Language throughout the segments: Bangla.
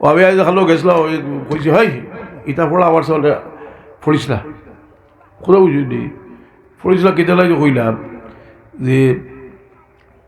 আমি আজ খালো গেছিলাম ওই কইছি, হাই, ইটা পড়া আমার সামনে পড়িস না কোথাও বুঝলি পড়িস না লাগে কইলাম যে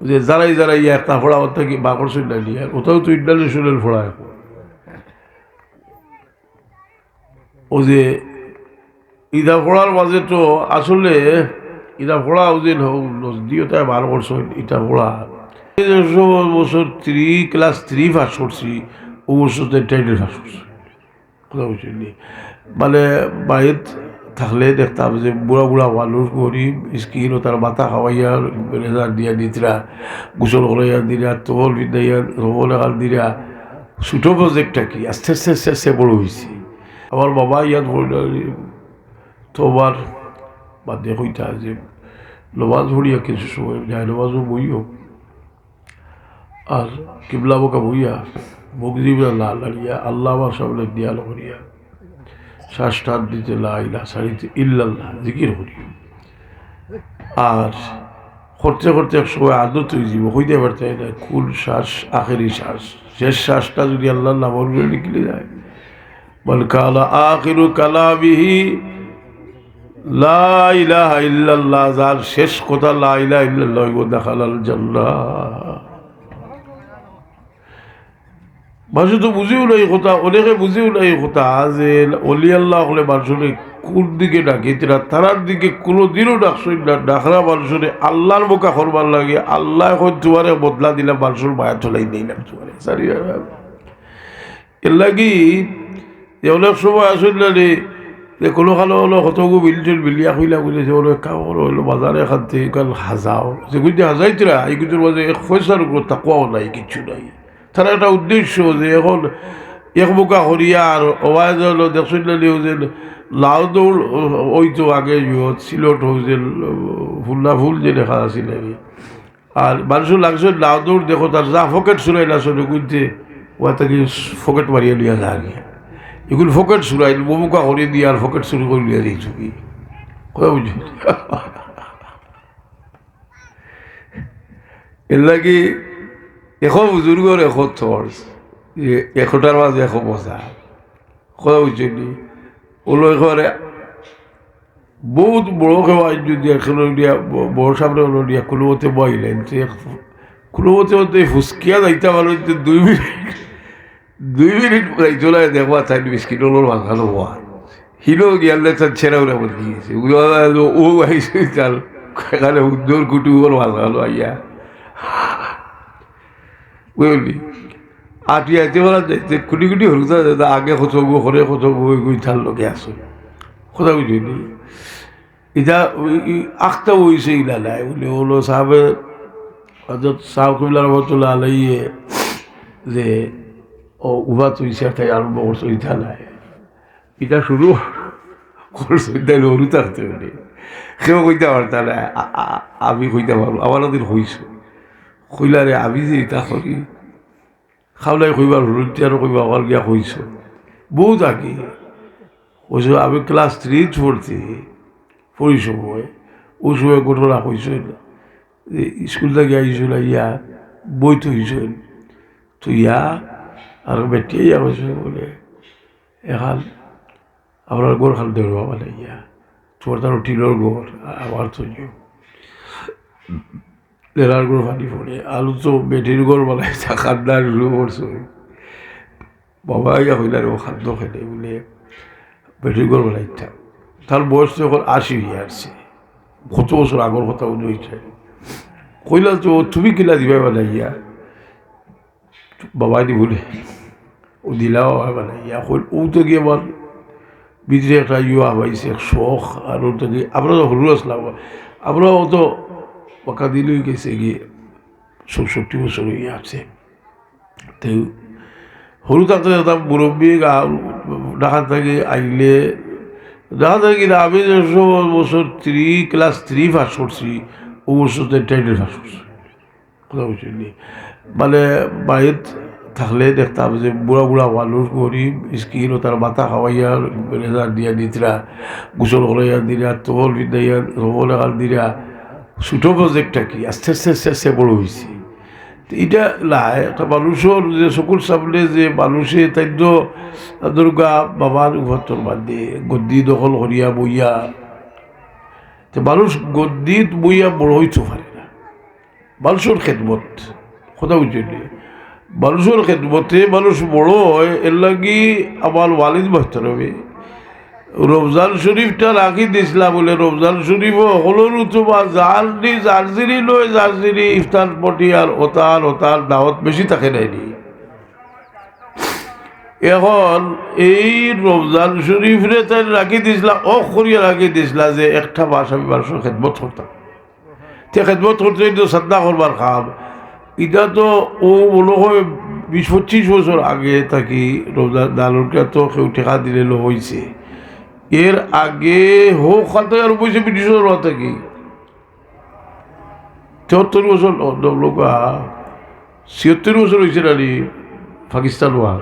যে যারাই যারাই একটা ফোড়া ওর থেকে বাকর শুনলে নিয়ে কোথাও তো ইন্টারনেট শুনলেন ফোড়া এখন। ও যে ইদা ফোড়ার মাঝে তো আসলে ইদা ফোড়া ও যে দিওটা বার করছ ইটা ফোড়া বছর থ্রি ক্লাস থ্রি পাস করছি ও বছর টেনের কথা বুঝলি মানে বাড়িত থাকলে দেখতাম যে বুড়া বুড়া মানুষ, গরিব স্কিন ও তার মাথা খাওয়াইয়া রেজার দিয়া দিতরা গোসল করাইয়া দিরা তোল বিদাইয়া রবল এখান দিরা ছোটো প্রজেক্টটা কি? আস্তে আস্তে আস্তে আস্তে বড় হয়েছে আমার বাবা ইয়াত তোমার বাদে কইতা যে নমাজ ভরিয়া কিছু সময় যায়, নমাজও বইও। আর কিবলা বোকা বইয়া মুখ দিবে না লাড়িয়া আল্লাহ আমার সামনে দিয়াল করিয়া শ্বাস টান দিতে লাইলা সারিতে ইল্লাল্লাহ জিকির করি আর করতে করতে এক সময় আদত হয়ে যাব হইতে পারতে না কোন শ্বাস, আখেরি শ্বাস। শেষ শ্বাসটা যদি আল্লাহ নামর করে নিকলে যায়। বল কালা আখিরু কালাবিহি লা ইলাহা ইল্লাল্লাহ, যার শেষ কথা লা ইলাহা ইল্লাল্লাহ দেখালাল জান্নাহ মানুষ তো বুঝেও নাই কথা, অনেকে বুঝেও নাই কথা যে অলি আল্লাহ হলে মানুষরে কোন দিকে ডাকে তারা তারার দিকে কোনো দিনও ডাকছই না। ডাকরা মানুষরে আল্লাহর বোকা করবার লাগে আল্লাহ এখন তোমারে বদলা দিলে মানুষের মায়া চলাই নেই না তোমারে সারি এর লাগি যে অনেক সময় আসল না রে, যে কোনো খালো হলো কতগু বিলচল বিলিয়া হইলা বলে যে ওরা কাম হলো বাজারে থেকে কাল হাজাও। যে গুজি হাজাইতরা, এই কিছুর মাঝে এক পয়সার উপর তাকুয়াও নাই, কিছু নাই। তার একটা উদ্দেশ্য যে এখন এক বোকা হরিয়া আর অবাজ হলো দেখছেন যে লাউ দৌড়, ওই তো আগে সিলট হয়েছে ফুল্লা ফুল যে দেখা আছিল আর মানুষের লাগছে লাউ দৌড়, দেখো তার যা ফকেট চুরাই না শুনে গুনতে ও তাকে ফকেট মারিয়ে লিয়া যা এগুলো ফকেট চুরাই বমুকা হরিয়ে দিয়ে আর ফকেট চুরি করে লিয়া দিয়েছ কি। কথা বুঝি এর লাগে এশ বুজুর্গর এশ থর এশটার মাঝে এশ বজা। কথা বুঝছি ওলো এখানে বহুত বড় খেওয়া যদি এখানে দিয়া বড় সামনে হলো দিয়া কোনো মতে বইলেন কোনো মতে মতে ফুসকিয়া যাইতে পারো দুই মিনিট দুই মিনিট যাইতো না দেখবা তাই বিস্কিট হলো মাখানো হওয়া হিলো গিয়ালে তার ছেড়া ওরা বলে গিয়েছে ও আইসে তার এখানে উদ্যোর কুটু ওর মাখানো আইয়া বুঝলি আটি আইতে বলা যাইতে কুটি কুটি হলুদা যেতে আগে গো হরে গো গই তার লগে আসো কথা বুঝলি এটা আখটা হয়েছে ইলা নাই বলে হলো সাহেবে হজরত সাহেব কবিলা রহমতুল্লাহ আলাইয়ে যে ও উভা তুইছে তাই আরম্ভ করছ ইটা নাই এটা শুরু করছ তাই হলু থাকতে বলে কেউ কইতে পারতা না আমি কইতে পারব আমার ওদের হইছো কইলারে আমি যে ইটা করি খাওলাই কইবার হলুদ আর কইবা আমার গিয়া কইছো বহুত আগে। ওই আমি ক্লাস থ্রি পড়ছি পড়ি সময় ওই সময় ঘটনা কইছিল যে স্কুল থেকে আইছিল ইয়া বই থইছিল তো ইয়া আর বেটিয়ে ইয়া কইছিল বলে, এখন আপনার গোর খাল দেওয়া বলে ইয়া। তোমার তার টিলোর গোর আমার তো লেরার গরু ফাটি পড়ে আলু তো বেটির গড় বলাই কান্নার শুরু করছ বাবা ইয়া হইলার ও খাদ্য খেলে বলে। বেটির গড় বলাইতা তার বয়স তো এখন আশি হয়ে আসছে কত বছর আগর কথা উনি হয়েছে কইলা তো তুমি কিলা দিবা মানে ইয়া বাবাই দি বলে ও দিলাও মানে ইয়া কইল ও তো গিয়ে আমার ভিতরে একটা ইয়ে আবাইছে শখ আর ওর থেকে আমরা তো আসলাম আমরাও তো বাঁকা দিলেই গেছে গিয়ে চৌষট্টি বছর হয়ে আছে তো সৰু থাকতে এটা মুৰব্বী দেখা থাকে আইলে দেখা থাকে আমি বছর থ্রি ক্লাস থ্রি পাস করছি ও বছর টেনের পাস করছি কথা বুঝলি মানে বাড়িত থাকলে দেখতাম যে বুড়া বুড়া মানুষ গরিব স্কিন ও তার মাথা খাওয়াইয়া রেজার দিয়া দিতরা গোসল করাইয়া দিরা তোল বিদাইয়া রবল এখান দিরা ছোটো প্রজেক্টটা কি? আস্তে আস্তে আস্তে আস্তে বড় হয়েছে এটা লাই, একটা মানুষের যে সকল সামনে যে মানুষে তাইন্য দুর্গা বাবার ঘরতর বান্ধে গদ্দি দখল করিয়া বইয়া। তো মানুষ গদ্দিত বইয়া বড় হইতে পারে না। মানুষের খেদমত কথা বুঝলি মানুষের খেদমতে মানুষ বড় হয়, এর লাগি আমার ওয়ালিদ বসতে হবে রমজান শরীফটা রাখি দিছিলা বলে রমজান শরীফ হলোর উতুবা যার দি জার্জিরি লয় জার্জিরি ইফতার পটি আর ওতার ওতার দাওয়াত বেশি থাকে নাইনি এখন এই রমজান শরীফরে তাই রাখি দিছিলা অ করিয়া রাখি দিছিলা যে একটা মাস আমি মানুষের খেদমত করতাম। তে খেদমত করতে তো শ্রদ্ধা করবার খাম এটা তো ও মনে হয় বিশ পঁচিশ বছর আগে থাকি রমজান দালুরকে তো কেউ টেকা দিলে হয়েছে এর আগে হোক খাতে আর বসে ব্রিটিশের থাকি। চুয়াত্তর বছর লোক ছিয়াত্তর বছর হয়েছে নানি পাকিস্তান ওয়ার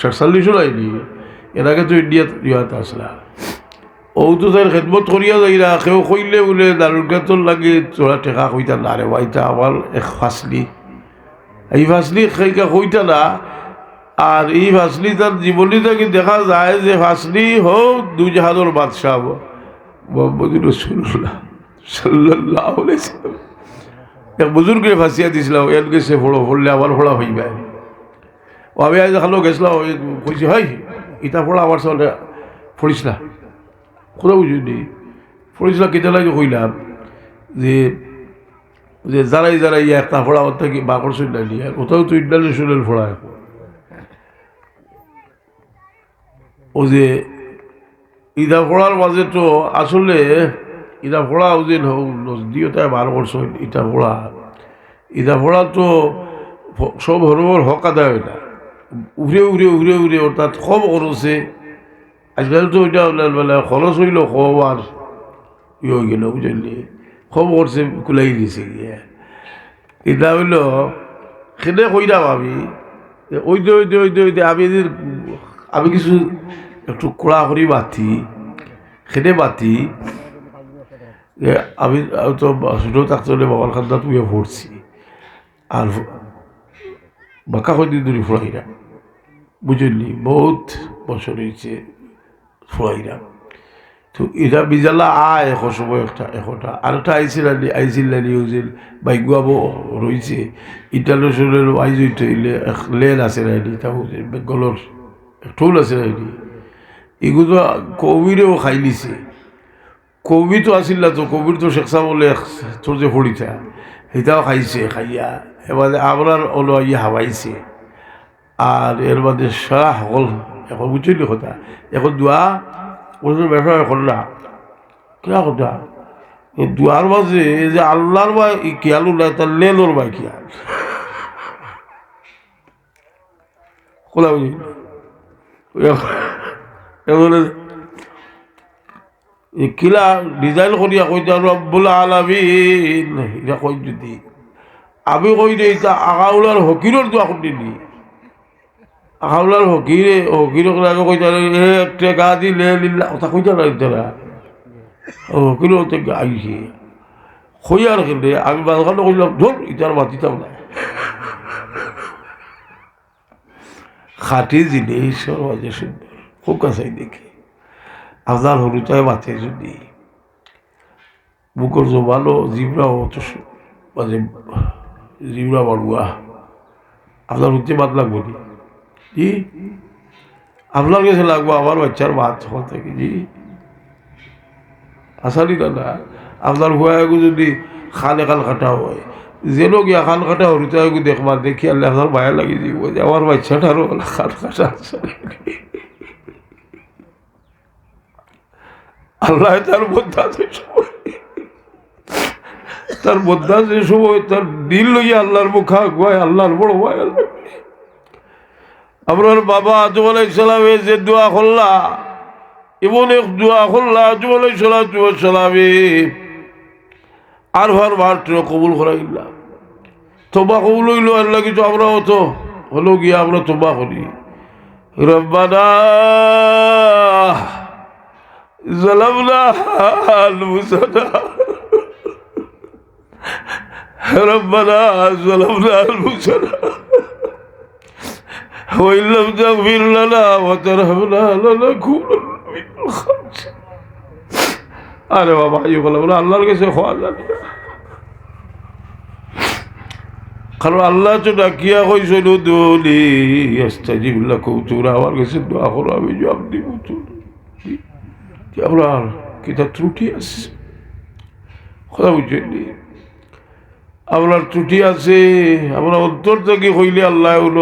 সাতচল্লিশও আইনি। এর আগে তো ইন্ডিয়া আসলা। ও তো তার খেদমত করিয়া যাইরা কেউ কইলে বলে দারুরগাতর লাগে চোরা টেকা কইতা না রে ভাইটা আমার এক ফাসলি এই ফাসলি সেইকা কইতা না আর এই ফাসলি তার জীবনী থেকে দেখা যায় যে ফাসলি হোক দু জাহাজের বাদশাহ মোহাম্মদ রসুল্লাহ সাল্লাহ এক বুজুর্গে ফাঁসিয়া দিছিলাম এর গেছে ফোড়ো ফোড়লে আবার ফোড়া হইবে আমি আজ দেখাল গেছিলাম কইছি, হাই, ইটা ফোড়া আমার সামনে ফড়িস না। কোথাও বুঝিনি ফড়িস না, কেটে লাগে কইলাম যে যে যারাই যারাই একটা ফোড়া ওর থেকে বাকর শুনলে নিয়ে কোথাও তো ইন্টারনেট শুনলেন ফোড়া এখন। ও যে ইদা ফোড়ার মাঝে তো আসলে ইদা ফোড়া ও যে নদীও তাই বার করছ ইটা ফোড়া ইদা ফোড়া তো সব হরবর হক আদায় না। উড়ে উড়ে উড়ে উড়ে অর্থাৎ কম খরচে আজকাল তো ওইটা মানে খরচ হইল কম আর ইয়ে হয়ে গেল বুঝলি কম করছে, কুলাই দিছে গিয়ে। এটা হইল, সেনে কইরাম আমি ওই দে ওই দে ওই দে ওই দে আমি আমি কিছু একটু কড়া করি বাতি খেতে বাতি আমি তো ছোটো থাকতে হলে বাবার খান্দা তুই পড়ছি আর বাঁকা হয়ে দূরে ফোড়াইরা বুঝলি? বহুত বছর হয়েছে ফোড়াইরা তো এটা বিজালা আয় এখন সময় একটা এখনটা আরেকটা আইছিল আইছিল নিউজিল বাইগুয়াবো রয়েছে। ইন্টারন্যাশনাল আইজ হইতে এক লেন আছে রাইনি তাও বেঙ্গলর টোল আছে রাইনি এগুলো কবিরেও খাই নিছে কবি তো আসিল না তো, কবির তো শেখসা বলে তোর যে ফড়িতা সেটাও খাইছে, খাইয়া। এবার আপনার ওলো ইয়ে হাওয়াইছে আর এর মধ্যে সারা সকল এখন বুঝলি কথা। এখন দোয়া ওদের ব্যবসা এখন না। কিয়া কথা? দুয়ার মাঝে যে আল্লাহর বা কিয়ালু নাই তার লেলোর বা কিয়াল খোলা বুঝি এবারে কিলা ডিজাইন করিয়া কইতা রব্বুল আলামিন? এটা কই যদি, আমি কই দে আগাউলার হকিরর দোয়া করতে নি। আগাউলার হকিরে হকির লাগে কইতা এ টেকা দিলে লিল্লা, কথা কইতা না। তারা হকির থেকে আইছে। কইয়ার খেলে আমি বালখানে কইলাম, ধর ইটার বাতিতাম না খাটি জিনিস মাঝে সুন্দর কাছাই দেখি। আপনার হলুতায় মাথে যদি। বুকর জমানো জিবরা অত মানে জিবরা বাড়ুয়া আপনার হতে বাদ লাগবো নি? জি? আপনার কাছে লাগবো আমার বাচ্চার ভাত হল থেকে, জি? আসানি দাদা আপনার হুয়াগু যদি খালে খাল কাটা হয়। যেন গিয়া খাল কাটা হরুতাগু দেখবা, দেখি আল্লাহ আপনার মায়া লাগি দিব। যে আমার বাচ্চাটারও খাল কাটা আছে আল্লাহ তার সময় তার যে সময় তার দিল লইয়া আল্লাহর মুখা গুয়ায় আল্লাহর বড় আল্লাহ আপনার বাবা আজম আলাইসালামে যে দোয়া করলা এমন এক দোয়া করলা আজম আলাইসালামে আর ভার ভার কবুল করা করাইলা তোবা কবুল হইল আল্লাহ কিছু আমরাও তো হলো গিয়া আমরা তোবা করি। রব্বানা ظلمنا أنفسنا ربنا ظلمنا أنفسنا وإن لم تغفر لنا وترحمنا لنكونن من الخاسرين আরে বাবা ইয়ে বলে বলে আল্লাহর কাছে খোয়া জানি না কারণ আল্লাহ তো ডাকিয়া কইছিল দোলি আস্তাজিব লাকুম তোমরা আমার কাছে দোয়া করো আমি জবাব দিব তো কি আপনার কিতা ত্রুটি আছে কথা বুঝছেন আপনার ত্রুটি আছে আপনার অন্তর থেকে হইলে আল্লাহ হইল